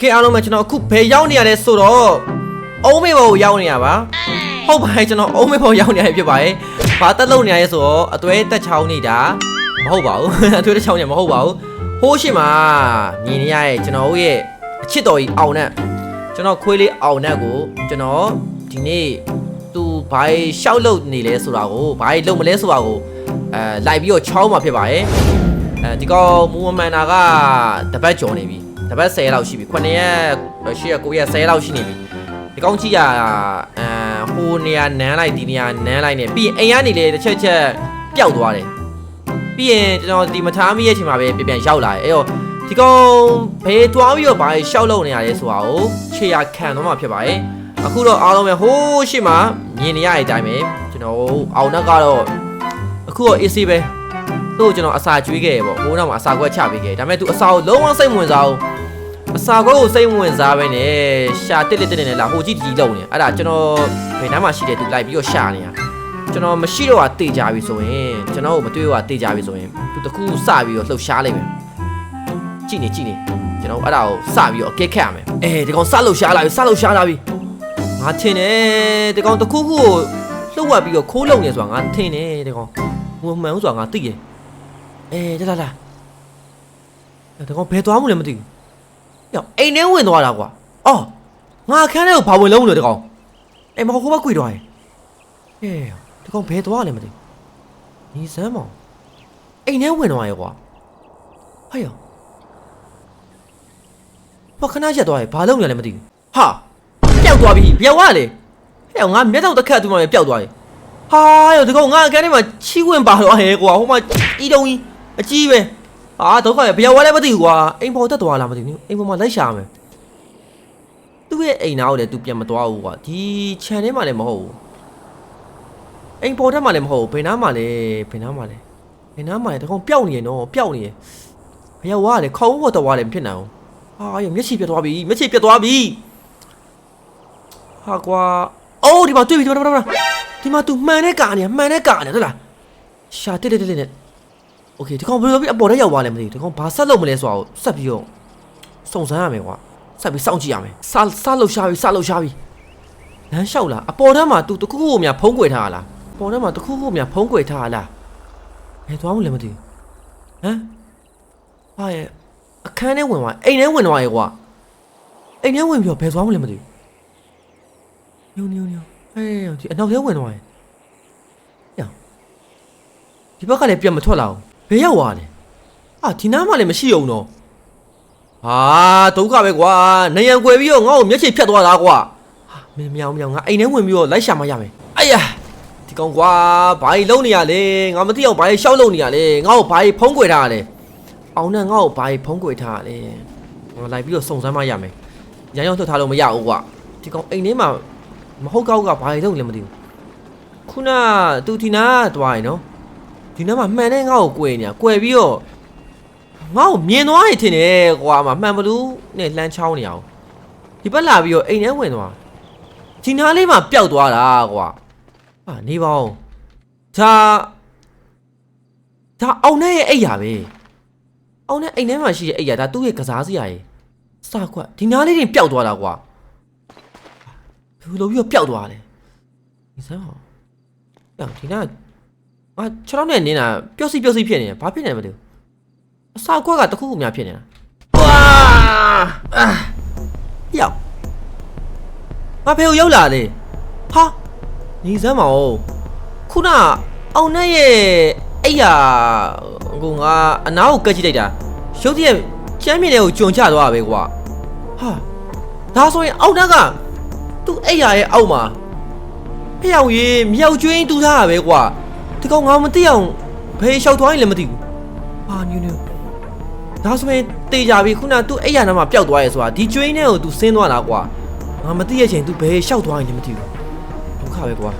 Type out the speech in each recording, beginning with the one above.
ကဲအားလုံးပဲကျွန်တော်အခုဘယ်ရောက်နေရလဲဆိုတော့အုံးမေဘောကိုရောက်နေရပါဟုတ်ပါတယ်ကျွန်တော်အုံးမေဘောရောက်နေရဖြစ်ပါတယ်ဘာတက်လုံနေရလဲဆိုတော့အသွဲတက်ချောင်းနေတာမဟုတ်ပါဘူးအသွဲတက်ချောင်းနေမဟုတ်ပါဘူးဟိုးရှိမှာမြင်နေရရဲ့ကျွန်တော်တို့ရဲ့အချစ်တော်ကြီးအောင်နဲ့ကျွန်တော်ခွေးလေးအောင်နဲ့ကိုကျွန်တော်ဒီနေ့သူဘာရှောက်လို့နေလဲဆိုတာကိုဘာလုံမလဲဆိုတာကိုအဲလိုက်ပြီးတော့ချောင်းမှာဖြစ်ပါတယ်အဲဒီကောင်မူမမန်နာကတပတ်ကျော်နေပြီ တပတ်10လောက်ရှိပြီ9ရက်10ရက်9ရက်10လောက်ရှိနေပြီဒီကောင်ကြီးကအဲဟိုနေရာနန်းလိုက်ဒီနေရာနန်းလိုက်နေပြီးရင်အိမ်ကနေလေတစ်ချက်ချက်ပျောက်သွားတယ်ပြီးရင်ကျွန်တော်ဒီမထားမိရဲ့အချိန်မှာပဲပြန်ပြန်ရောက်လာတယ်အဲ့တော့ဒီကောင်ဘယ်သွားပြီးတော့ဘာရှောက်လုံနေရလဲဆိုတာကိုခြေရခံတော့မှဖြစ်ပါတယ်အခုတော့အားလုံးပဲဟိုးရှိမှမြင်နေရတဲ့အတိုင်းပဲကျွန်တော်အောင်နှက်ကတော့အခုတော့ AC ပဲ သူ့ကိုကျွန်တော်အစာကျွေးခဲ့ရပေါ့ဟိုနောက်မှာအစာခွက်ချပေးခဲ့ဒါပေမဲ့သူအစာကိုလုံးဝစိတ်ဝင်စားဘူးအစာခွက်ကိုစိတ်ဝင်စားပဲနဲ့ရှာတက်လက်တက်နေလာဟိုကြီးကြီးလုံးနေအဲ့ဒါကျွန်တော်ဘယ်နှမ်းမှရှိတယ်သူလိုက်ပြီးတော့ရှာနေတာကျွန်တော်မရှိတော့တာတေကြပြီဆိုရင်ကျွန်တော်ကိုမတွေ့တော့တာတေကြပြီဆိုရင်သူတခုစပြီးတော့လှုပ်ရှားလိုက်မယ်ကြည့်နေကြည့်နေကျွန်တော်အဲ့ဒါကိုစပြီးတော့အကဲခတ်ရမယ်အဲဒီကောင်စလှုပ်ရှားလာပြီစလှုပ်ရှားလာပြီငါထင်တယ်ဒီကောင်တခုခုကိုလှုပ်ဝက်ပြီးတော့ခိုးလုံနေဆိုတာငါထင်တယ်ဒီကောင်ဟိုမှန်ဦးဆိုတာငါသိတယ် အေးလာလာလာတကောင်ဘယ်သွားမှုလဲမသိဘူး။ယောအိမ်ထဲဝင်သွားတာကွာ။အော်ငါအခန်းထဲကိုဘာဝင်လုံးလို့တကောင်။အိမ်မဟုတ်ခိုးမကွေသွားရင်။အေးတကောင်ဘယ်သွားလဲမသိဘူး။ညီစမ်းမောင်အိမ်ထဲဝင်သွားရဲ့ကွာ။ဟဲ့ယောဘာခဏရက်သွားရဲ့ဘာလုံးရလဲမသိဘူး။ဟာပျောက်သွားပြီဘယ်ဝါလဲ။ဟဲ့ငါမျက်တော့တစ်ခတ်သူမှပဲပျောက်သွားရဲ့။ဟာယောတကောင်ငါအခန်းထဲမှာချီးဝင်ပါသွားရဲ့ကွာဟိုမှာဤတုံကြီး အကြီးပဲအာဒုက္ခရဘယ်ရောက်သွားလဲမသိဘူးကွာအိမ်ပေါ်တက်သွားလားမသိဘူးအိမ်ပေါ်မှာလိုက်ရှာမယ်သူ့ရဲ့အိမ်နာကိုလည်း तू ပြန်မသွားဘူးကွာဒီခြံထဲမှာလည်းမဟုတ်ဘူးအိမ်ပေါ်ထက်မှာလည်းမဟုတ်ဘူးဘယ်နားမှာလဲဘယ်နားမှာလဲဘယ်နားမှာလဲတကောင်ပျောက်နေရနော်ပျောက်နေရဘယ်ရောက်သွားလဲခေါင်းပေါ်တက်သွားလဲမဖြစ်နိုင်ဘူးဟာရမျက်ခြေပြတ်သွားပြီမျက်ခြေပြတ်သွားပြီဟာကွာအိုးဒီမှာတွေ့ပြီဒီမှာဒီမှာဒီမှာ तू မှန်တဲ့ကာနေမှန်တဲ့ကာနေဟုတ်လားရှာတက်တက်တက်တက် โอเคဒီကောင်ဘယ်လိုပြီးအပေါ်ထဲရောက်သွားလဲမသိဘူးဒီကောင်ဘာဆက်လုပ်မလဲဆိုတော့ဆက်ပြီးတော့စုံစမ်းရမယ်ကွာဆက်ပြီးစောင့်ကြည့်ရမယ်စစလှုပ်ရှားပြီးစလှုပ်ရှားပြီးလမ်းလျှောက်လာအပေါ်ထဲမှာ तू တခုခုကိုများဖုံးကွယ်ထားရလားအပေါ်ထဲမှာတခုခုကိုများဖုံးကွယ်ထားရလားဘယ်သွားမလဲမသိဘူးဟမ်ဟာရဲ့အခန်းထဲဝင်သွားအိမ်ထဲဝင်သွားရဲ့ကွာအိမ်ထဲဝင်ပြီးတော့ဘယ်သွားမလဲမသိဘူးညိုညိုညိုဟေးဒီအနောက်ထဲဝင်သွားရဲ့ညဒီဘက်ကလည်းပြန်မထွက်လာဘူး ဘယ်ရောက်သွားလဲအာဒီနားမှလည်းမရှိအောင်တော့ဟာဒုက္ခပဲကွာနေရန်ကွယ်ပြီးတော့ငါ့ကိုမျက်ခြေဖြတ်သွားတာကွာဟာမင်းမြောင်မြောင်ငါအိမ်ထဲဝင်ပြီးတော့လိုက်ရှာမှရမယ်အိုင်ယာဒီကောင်ကွာဘာကြီးလုံးနေရလဲငါမသိအောင်ဘာကြီးရှောက်လုံးနေရလဲငါ့ကိုဘာကြီးဖုံးကွယ်ထားရလဲအောင်နဲ့ငါ့ကိုဘာကြီးဖုံးကွယ်ထားရလဲငါလိုက်ပြီးတော့စုံစမ်းမှရမယ်ရန်ရောက်ထုတ်ထားလို့မရဘူးကွာဒီကောင်အိမ်ထဲမှာမဟုတ်ကောက်ကဘာကြီးလုံးလဲမသိဘူးခုနသူဒီနာတွားရင်နော် ဒီနားမှာမှန်တဲ့ငါ့ကိုကွယ်နေတာကွယ်ပြီးတော့ငါ့ကိုမြင်သွားရထင်တယ်ကွာမမှန်ဘလို့နဲ့လှမ်းချောင်းနေအောင်ဒီဘက်လာပြီးတော့အိမ်ထဲဝင်သွားဒီနားလေးမှာပျောက်သွားတာကွာဟာနေပါဦးဒါဒါအောင်နဲ့ရဲ့အိတ်ရပဲအောင်နဲ့အိမ်ထဲမှာရှိတဲ့အိတ်ရဒါသူ့ရဲ့ကစားစရာကြီးစကွာဒီနားလေးတင်ပျောက်သွားတာကွာဘယ်လိုပြီးတော့ပျောက်သွားလဲဒီစမ်းဟောပြောင်းဒီနား အာခြေထောက်နဲ့နင်းတာပျော့စီပျော့စီဖြစ်နေတယ်ဘာဖြစ်နေလဲမသိဘူးအစာကွက်ကတစ်ခုခုများဖြစ်နေတာဝါအာယောက်မဖေကိုရောက်လာလေဟာနေစမ်းမအောင်ခုနအောင်နဲ့ရဲ့အဲ့ရဟိုငါအနားကိုကတ်ကြည့်လိုက်တာရုပ်တရက်ကျမ်းမြင့်တဲ့ကိုကြုံချသွားတာပဲကွာဟာဒါဆိုရင်အောင်နှက်ကသူ့အဲ့ရရဲ့အောက်မှာဖျောက်ရေးမြောက်ကျွင်းတူးထားတာပဲကွာ ဒီကောင်ငါမသိအောင်ဘယ်လျှောက်သွားရင်လည်းမသိဘူး။ဟာညူညူဒါဆိုရင်တေးကြပြီခုနက तू အဲ့ရနာမှာပျောက်သွားရဲဆိုတာဒီကျွင်းထဲကို तू ဆင်းသွားတာကွာ။ငါမသိရချိန် तू ဘယ်လျှောက်သွားရင်လည်းမသိဘူး။ဒုက္ခပဲကွာ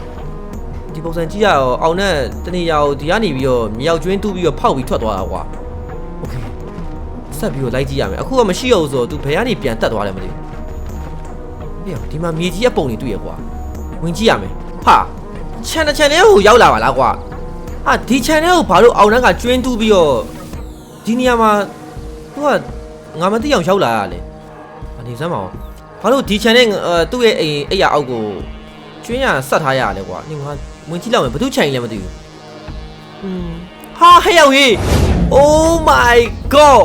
။ဒီပုံစံကြည့်ရတော့အောင်နဲ့တနေရာကိုဒီကနေပြီးတော့မြောက်ကျွင်းတူးပြီးတော့ဖောက်ပြီးထွက်သွားတာကွာ။ Okay ဆက်ပြီးတော့လိုက်ကြည့်ရမယ်။အခုကမရှိတော့ဘူးဆိုတော့ तू ဘယ်ကနေပြန်တက်သွားလဲမသိဘူး။ဟေ့ဒီမှာမြေကြီးအပုံတွေတွေ့ရကွာ။ဝင်ကြည့်ရမယ်။ဟာ channel channel ကိုရောက်လာပါလားကွာ ဟာဒီ channel ကိုဘာလို့အောင်နှက်ကကျွင်းတူးပြီးတော့ဒီနေရာမှာသူကငါမသိအောင်ရောက်လာရလဲအနေနေစမ်းပါဦးဘာလို့ဒီ channel အဲသူ့ရဲ့အိမ်အိယာအောက်ကိုကျွင်းရဆက်ထားရလဲကွာနေငါဝင်ကြည့်လောက်မယ်ဘသူချိန်လဲမသိဘူးอืมဟာဟဲ့ရောက်ရေး Oh my god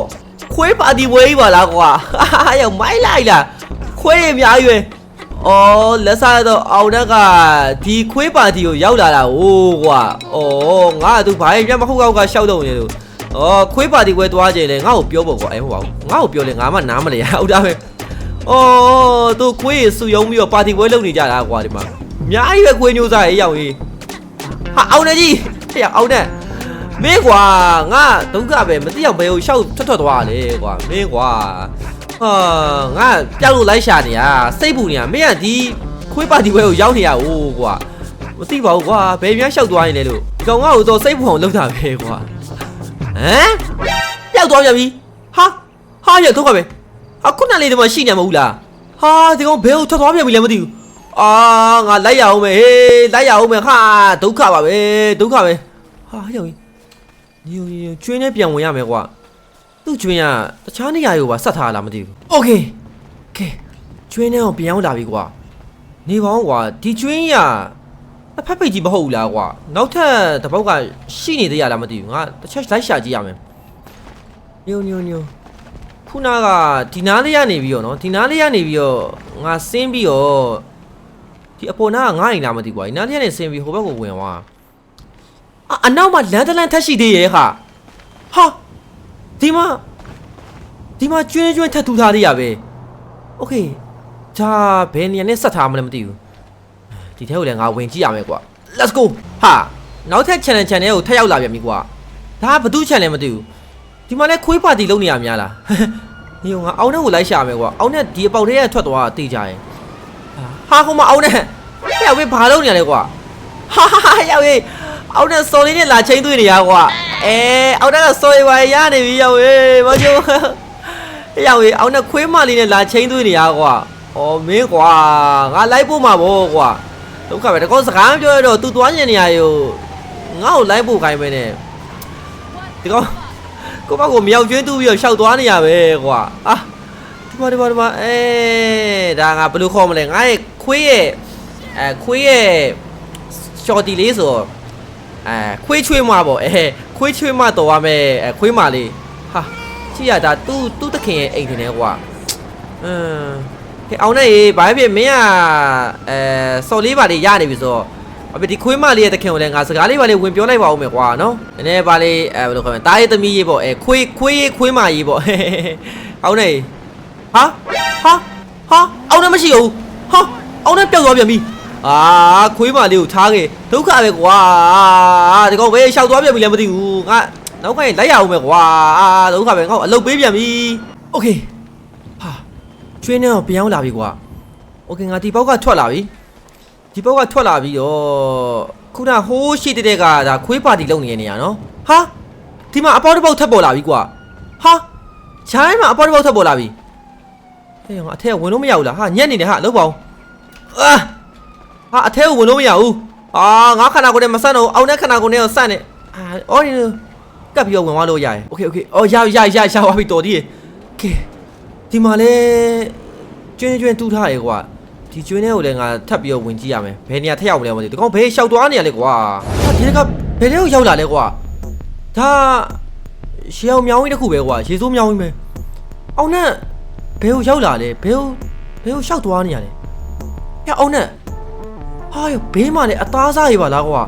ခွေးပါတီဝေးပါလားကွာဟာရောက်မိုင်းလိုက်လားခွေးရအများကြီးပဲ အော်လက်စားတော့အောင်တက်ကဒီခွေးပါတီကိုရောက်လာတာဟိုးကွာအော်ငါကသူဘာရင်ပြမဟုတ်ကောက်ကရှောက်တော့နေလို့အော်ခွေးပါတီဝဲသွားကြလေငါ့ကိုပြောဖို့ကွာအဲဟုတ်ပါဘူးငါ့ကိုပြောလေငါမှနားမလဲဟုတ်တာပဲအော်သူခွေးရဆူယုံပြီးတော့ပါတီဝဲလုပ်နေကြတာကွာဒီမှာအများကြီးပဲခွေးညိုးစားရေးရောက်ရေးဟာအောင်နေကြီးဟဲ့အောင်နေမင်းကွာငါဒုက္ခပဲမသိအောင်ဘယ်ကိုရှောက်ထွက်ထွက်သွားလဲကွာမင်းကွာ ဟာငါပြောက်လို့လိုက်ရှာနေရစိတ်ပူနေရမင်းကဒီခွေးပါတီဘဲကိုရောက်နေရဟိုးကွာမသိပါဘူးကွာဘယ်များရှောက်သွားနေလဲလို့ဒီကောင်ငါ့ကိုတော့စိတ်ပူအောင်လုပ်တာပဲကွာဟမ်ပြောက်သွားပြန်ပြီဟာဟာရတော့ကပဲဟာခုနလေးတည်းမရှိနေမဟုတ်လားဟာဒီကောင်ဘယ်ကိုထွက်သွားပြန်ပြီလဲမသိဘူးအာငါလိုက်ရအောင်မယ်ဟေးလိုက်ရအောင်မယ်ဟာဒုက္ခပါပဲဒုက္ခပဲဟာရောက်ပြီညိုညိုကျွင်းနဲ့ပြန်ဝင်ရမယ်ကွာ သူ့ကျွင်းကတခြားနေရာကိုပါဆက်ထားလားမသိဘူး Okay ကဲကျွင်းထဲကိုပြန်ရောက်လာပြီကွာနေပေါင်းကွာဒီကျွင်းကတစ်ဖက်ပိတ်ကြီးမဟုတ်ဘူးလားကွာနောက်ထပ်တစ်ပုတ်ကရှိနေသေးရလားမသိဘူးငါတစ်ချက်လိုက်ရှာကြည့်ရမယ်ညိုညိုညိုခုနကဒီနားလေးရနေပြီးတော့နော်ဒီနားလေးရနေပြီးတော့ငါဆင်းပြီးတော့ဒီအပေါ်နားကငါ့ရင်လားမသိဘူးကွာဒီနားလေးရနေဆင်းပြီးဟိုဘက်ကိုဝင်သွားအအနောက်မှာလန်ဒလန်ထက်ရှိသေးရဲ့ဟာဟာ ဒီမှာဒီမှာကျွင်းကျွင်းထက်ထူထားသေးရပဲโอเคဒါဘယ်နေရာနဲ့ဆက်ထားမလဲမသိဘူးဒီထဲကိုလည်းငါဝင်ကြည့်ရမယ်ကွာ let's go ဟာနောက်ထပ် channel channel ကိုထပ်ရောက်လာပြန်ပြီကွာဒါကဘသူ channel မသိဘူးဒီမှာလဲခွေးပါတီလုံးနေရများလားဒီကငါအောင်းနဲ့ကိုလိုက်ရှာမယ်ကွာအောင်းနဲ့ဒီအပေါက်ထဲကထွက်သွားတာတေးကြရင်ဟာဟိုမှာအောင်းနဲ့ဟဲ့ဝေးဘာလုပ်နေရလဲကွာဟာဟာဟာရောက်ရေး အောက်နဲ့စော်လေးနဲ့လာချင်းတွေ့နေရကွာအဲအောက်တက်ကစော်ရပါရနေပြီရောက်ရေမကျိုးရောက်ရေအောက်နဲ့ခွေးမလေးနဲ့လာချင်းတွေ့နေရကွာဩမင်းကွာငါလိုက်ဖို့မှာဗောကွာဒုက္ခပဲတကောစကားပြောရတော့ तू သွားညင်နေရရောငါ့ကိုလိုက်ဖို့ခိုင်းပဲနဲ့ဒီကောင်ကိုမကိုမြောက်ကျွင်းတူးပြီးတော့ရှောက်သွားနေရပဲကွာအာဒီမှာဒီမှာဒီမှာအဲဒါငါဘယ်လိုခေါ်မလဲငါရဲ့ခွေးရဲ့အဲခွေးရဲ့ရှော်တီလေးဆိုတော့ အဲခွေးချွေးမပေါ့အဲခွေးချွေးမတော်ရမယ်အဲခွေးမလေးဟာကြည့်ရတာသူ့သူ့တခင်ရဲ့အိမ်ထင်တယ်ကွာအင်းဟဲ့အောင်နေရေဘာဖြစ်မင်းကအဲစော်လေးပါလေးရနေပြီဆိုတော့အဖေဒီခွေးမလေးရဲ့တခင်ကိုလည်းငါစကားလေးပါလေးဝင်ပြောလိုက်ပါဦးမယ်ကွာနော်နည်းနည်းပါလေးအဲဘယ်လိုခေါ်မလဲတားရဲ့သမီးရေးပေါ့အဲခွေးခွေးရေးခွေးမရေးပေါ့အောင်နေဟာဟာဟာအောင်နေမရှိဘူးဟာအောင်နေပျောက်သွားပြန်ပြီ အာခွေးမလေးကိုထားခဲ့ဒုက္ခပဲကွာဒီကောင်ပဲရှောက်သွားပြန်ပြီလည်းမသိဘူးငါနောက်ကရင်လိုက်ရအောင်ပဲကွာအာဒုက္ခပဲငါ့ကိုအလုပ်ပေးပြန်ပြီโอเคဟာကျွင်းနေတော့ပြန်ရောက်လာပြီကွာโอเคငါဒီဘောက်ကထွက်လာပြီဒီဘောက်ကထွက်လာပြီးတော့ခုနဟိုးရှိတဲ့တဲ့ကဒါခွေးပါတီလုံနေတဲ့နေရနော်ဟာဒီမှာအပေါက်တစ်ပေါက်ထပ်ပေါ်လာပြီကွာဟာချိုင်းမှာအပေါက်တစ်ပေါက်ထပ်ပေါ်လာပြီဟဲ့ငါအထက်ဝင်လို့မရဘူးလားဟာညက်နေတယ်ဟာလောက်ပါဦးအာ ဟာအထဲကိုဝင်လို့မရဘူးအာငါခန္ဓာကိုယ်နဲ့မဆန့်တော့ဘူးအောက်နဲ့ခန္ဓာကိုယ်နဲ့ကိုဆန့်နေအာအော်ဒီကပ်ပြီးတော့ဝင်သွားလို့ရတယ်โอเคโอเคအော်ရရရရသွားပြီတော်ဒီကဲဒီမှာလဲကျွင်းကျွင်းတူးထားရေကွာဒီကျွင်းထဲကိုလည်းငါထပ်ပြီးတော့ဝင်ကြည့်ရမယ်ဘယ်နေရာထက်ရောက်မလဲမသိဘူးဒီကောင်ဘယ်လျှောက်သွားနေရလဲကွာဟာဒီကဘယ်ထဲကိုရောက်လာလဲကွာဒါရှေးအောင်မြောင်းကြီးတစ်ခုပဲကွာရေစိုးမြောင်းကြီးပဲအောင်နဲ့ဘယ်ကိုရောက်လာလဲဘယ်ကိုဘယ်ကိုလျှောက်သွားနေရလဲဟဲ့အောင်နဲ့ ဟာရဘေးမှာလည်းအသားစားရပါလားကွာ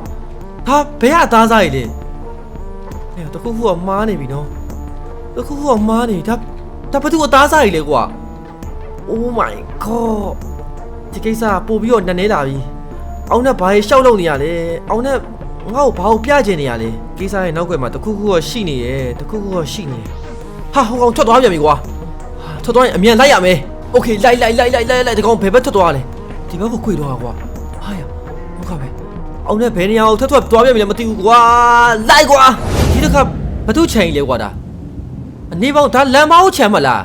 ဟာဘဲကအသားစားရလေအဲတခုခုကမားနေပြီနော်တခုခုကမားနေဒါဒါဘာသူအသားစားရလေကွာ Oh my god ဒီကိစ္စပို့ပြီးတော့နည်းနေလာပြီအောင်နဲ့ဘာရှောက်လုံနေရလဲအောင်နဲ့ငါ့ကိုဘာကိုပြချင်နေရလဲကိစ္စရဲ့နောက်ွယ်မှာတခုခုကရှိနေရဲ့တခုခုကရှိနေဟာဟိုကောင်ထွက်သွားပြန်ပြီကွာဟာထွက်သွားရင်အမြန်လိုက်ရမယ်โอเคလိုက်လိုက်လိုက်လိုက်လိုက်လိုက်ဒီကောင်ဘယ်ဘက်ထွက်သွားလဲဒီဘက်ကိုခွေသွားတာကွာ ဟာရ ဟုတ်ကပဲအောင်နဲ့ဘယ်နေရာကိုထပ်ထွက်သွားပြပြီလဲမသိဘူးကွာလိုက်ကွာဒီတစ်ခါဘသူချိန်လဲကွာဒါအနေပေါင်းဒါလမ်းမောင်းချမ်းမလား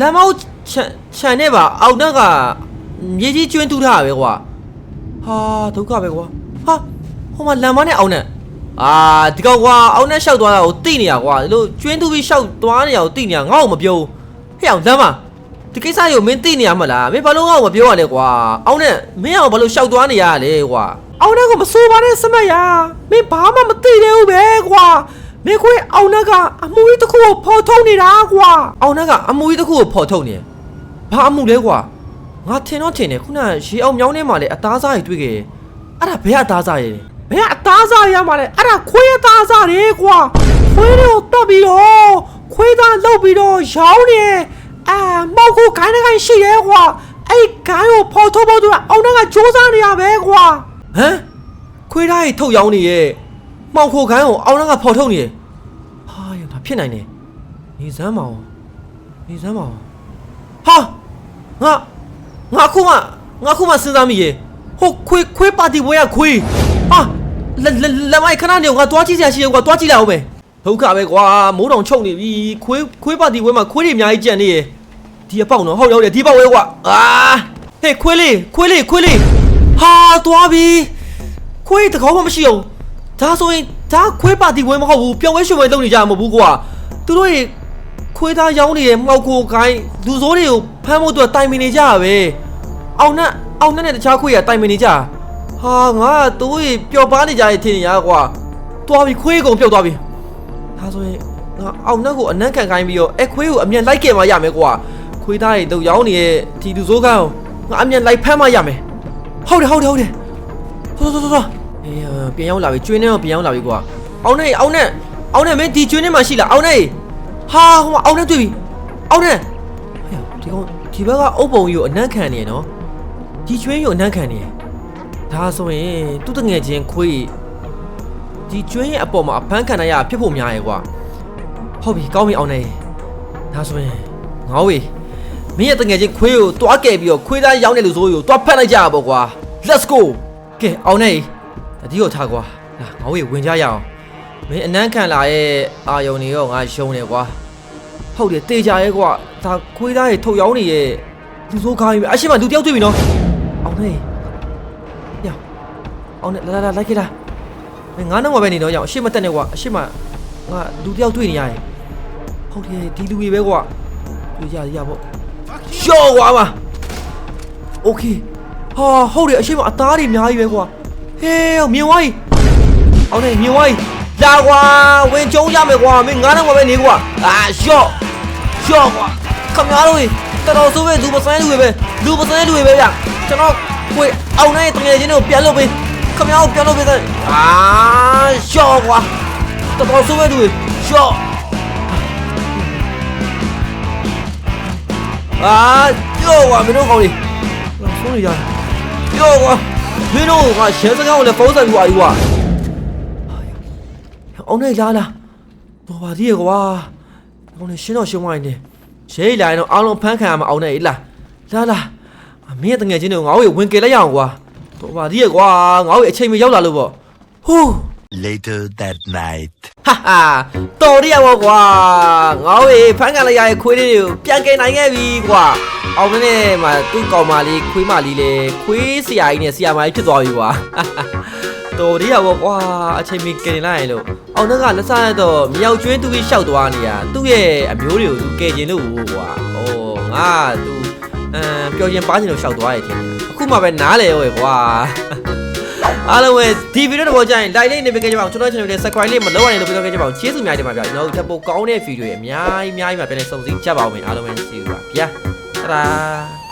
လမ်းမောင်းချမ်းချမ်းနေပါအောက်နောက်ကမြေကြီးကျွင်းတူးထားတာပဲကွာဟာဒုက္ခပဲကွာဟာဟိုမှာလမ်းမနဲ့အောင်နဲ့အာဒီကောင်ကွာအောင်နဲ့ရှောက်သွားတာကိုတိနေရကွာဒီလိုကျွင်းတူးပြီးရှောက်သွားနေရကိုတိနေရငါ့ကိုမပြောဘူးဟဲ့အောင်လမ်းမ ဒီကိစ္စကိုမင်းသိနေရမလားမင်းဘာလို့ငါ့ကိုမပြောရလဲကွာအောင်နဲ့မင်းအောင်ဘာလို့ရှောက်သွားနေရလဲကွာအောင်နဲ့ကမစိုးပါနဲ့စမတ်ရမင်းဘာမှမသိသေးဘူးပဲကွာမင်းခွေးအောင်နဲ့ကအမှုကြီးတစ်ခုကိုဖော်ထုတ်နေတာကွာအောင်နဲ့ကအမှုကြီးတစ်ခုကိုဖော်ထုတ်နေဘာအမှုလဲကွာငါထင်တော့ထင်တယ်ခုနရေအောင်မြောင်းထဲမှာလေအသားစားတွေတွေ့ခဲ့တယ်အဲ့ဒါဘယ်ကအသားစားရဲလဲဘယ်ကအသားစားရမှာလဲအဲ့ဒါခွေးအသားစားတွေကွာခွေးတွေကိုတတ်ပြီးတော့ခွေးသားလုတ်ပြီးတော့ရောင်းနေ အာမောက်ကိုခိုင်းနေခိုင်းရှိတယ်ကွာအဲ့ဒီခိုင်းကိုဖော်ထုတ်ဖို့သူကအောင်နဲ့ကစူးစမ်းနေရပဲကွာဟမ်ခွေးသားကြီးထုတ်ရောင်းနေရဲ့မောက်ခိုခိုင်းကိုအောင်နဲ့ကဖော်ထုတ်နေတယ်ဟာရဒါဖြစ်နိုင်တယ်နေစမ်းမအောင်နေစမ်းမအောင်ဟာငါငါခုမှငါခုမှစဉ်းစားမိရဲ့ဟိုခွေးခွေးပါတီပွဲရခွေးဟာလက်လက်လက်မိုက်ခဏနေငါတွားကြည့်စရာရှိတယ်ကွာတွားကြည့်လိုက်အောင်ပဲဒုက္ခပဲကွာမိုးတောင်ချုပ်နေပြီခွေးခွေးပါတီပွဲမှာခွေးတွေအများကြီးကြံနေရဲ့ ဒီအပေါက်နော်ဟုတ်ရောက်တယ်ဒီပေါက်ဝဲကွာအာဟေးခွေးလေးခွေးလေးခွေးလေးဟာတွားပြီခွေးတကောင်းမှမရှိအောင်ဒါဆိုရင်ဒါခွေးပါတီပွဲမဟုတ်ဘူးပျော်ဝဲရွှေဝဲလုပ်နေကြမှာမဟုတ်ဘူးကွာသူတို့တွေခွေးသားရောင်းနေတဲ့မှောက်ကိုကိုင်းလူစိုးတွေကိုဖမ်းဖို့အတွက်တိုင်ပင်နေကြရပဲအောင်နဲ့အောင်နဲ့တခြားခွေးရတိုင်ပင်နေကြဟာငါသူ့ပျော်ပါနေကြရဲ့ထင်နေရကွာတွားပြီခွေးကုန်ပျောက်သွားပြီဒါဆိုရင်ငါအောင်နဲ့ကိုအနမ်းခံခိုင်းပြီးတော့အဲခွေးကိုအမြန်လိုက်ခဲ့မှရမယ်ကွာ ခွေးသားတွေတော့ရောင်းနေတဲ့ဒီလူစိုးကန်းကိုငါအမြန်လိုက်ဖမ်းမှရမယ်ဟုတ်တယ်ဟုတ်တယ်ဟုတ်တယ်သွားသွားသွားသွားအေးပြန်ရောက်လာပြီကျွင်းနေတော့ပြန်ရောက်လာပြီကွာအောင်နဲ့အောင်နဲ့အောင်နဲ့မင်းဒီကျွင်းနေမှာရှိလားအောင်နဲ့ဟာဟိုမှာအောင်နဲ့တွေ့ပြီအောင်နဲ့ဟဲ့ဒီကောင်ဒီဘက်ကအုပ်ပုံကြီးကိုအနမ်းခံနေရနော်ဒီကျွင်းကိုအနမ်းခံနေရဒါဆိုရင်သူ့တငယ်ချင်းခွေးဒီကျွင်းရဲ့အပေါ်မှာအဖမ်းခံရရဖြစ်ဖို့များရဲ့ကွာဟုတ်ပြီကောင်းပြီအောင်နေဒါဆိုရင်ငေါဝေ မင်းရဲ့တငယ်ချင်းခွေးကိုတွားကဲပြီးတော့ခွေးသားရောင်းတဲ့လူဆိုးကိုတွားဖက်လိုက်ကြရပေါ့ကွာ let's go ကဲအောင်နေတတိကိုထားကွာလာငေါဝေဝင်ကြရအောင်မင်းအနမ်းခံလာရဲ့အာယုံတွေရောငါရှုံးတယ်ကွာဟုတ်တယ်တေချာရဲကွာဒါခွေးသားတွေထုတ်ရောင်းနေရဲ့လူဆိုးခိုင်းပြီအရှိမလူတယောက်တွေ့ပြီနော်အောင်နေညအောင်နေလာလာလာလိုက်ခဲ့လားမင်းငါးနောက်မှာပဲနေတော့ရအောင်အရှိမတက်နေကွာအရှိမငါလူတယောက်တွေ့နေရတယ်ဟုတ်တယ်ဒီလူတွေပဲကွာတွေ့ကြရပေါ့ ရှော့ကွာမโอเคဟာဟုတ်တယ်အရှိမအသားတွေအများကြီးပဲကွာဟေးမြင်ဝိုင်းအောင်နေမြင်ဝိုင်းလာကွာဝင်ကျုံးကြမယ်ကွာမင်းငါးနောက်မှာပဲနေကွာအာရှော့ ရှော့ကွာခမရတို့တော်တော်ဆိုးပဲလူပစမ်းလူတွေပဲလူပစမ်းလူတွေပဲဗျကျွန်တော်ကိုအောင်နေတဲ့တငယ်ချင်းတွေကိုပြန်လုပ်ပေးခမရကိုပြန်လုပ်ပေးတဲ့အာရှော့ကွာတော်တော်ဆိုးပဲလူတွေရှော့ အာကြောက်ကွာမင်းတို့ကောင်းလေးလာဆိုးနေကြတယ်ကြောက်ကွာမင်းတို့ကရဲစကားကိုလည်းဖုန်းဆက်ပြီးွားယူကွာအောင်နေလာလာတော်ပါသေးရဲ့ကွာ။ကောင်းနေရှင်းတော့ရှင်းသွားရင်နေ။ရဲလာရင်တော့အားလုံးဖမ်းခံရမှာအောင်နေလား။လာလာ။မင်းရဲ့တငယ်ချင်းတွေကိုငါ့ကိုဝင်ကယ်လိုက်ရအောင်ကွာ။တော့ပါသေးရဲ့ကွာ။ငါ့ကိုအချိန်မရောက်လာလို့ပေါ့။ဟူး Later that night. ဟာဟာတော်ရရပါကွာငါ့ကိုဖမ်းခံလိုက်ရတဲ့ခွေးလေးတွေကိုပြန်ကယ်နိုင်ခဲ့ပြီကွာ။အောင်နေမှာသူ့ကောင်မလေးခွေးမလေးလေခွေးဆရာကြီးနဲ့ဆရာမကြီးဖြစ်သွားပြီကွာ။တော်ရရပါကွာအချိန်မီကယ်နေလိုက်ရင်လို့အောင်တော့ကလက်စားရတော့မြောက်ကျွင်းသူကြီးရှောက်သွားနေရသူ့ရဲ့အမျိုးတွေကိုသူကယ်ခြင်းလို့ကွာ။အိုးငါသူအမ်ပျော်ခြင်းပါခြင်းလို့ရှောက်သွားရတဲ့အခုမှပဲနားလေရောကွာ။ အားလုံးပဲဒီဗီဒီယိုတော့ကြာရင် like လေးနေပေးကြပါအောင်ကျွန်တော် channel လေး subscribe လေးမလုပ်ရရင်လုပ်ပေးကြပါအောင်ကျေးဇူးများတင်ပါဗျာကျွန်တော်တို့တက်ဖို့ကောင်းတဲ့ဗီဒီယိုတွေအများကြီးအများကြီးမှာပြန်လည်စုံစည်းကြပါအောင်မယ်အားလုံးပဲ see you ပါဗျာတာဒါ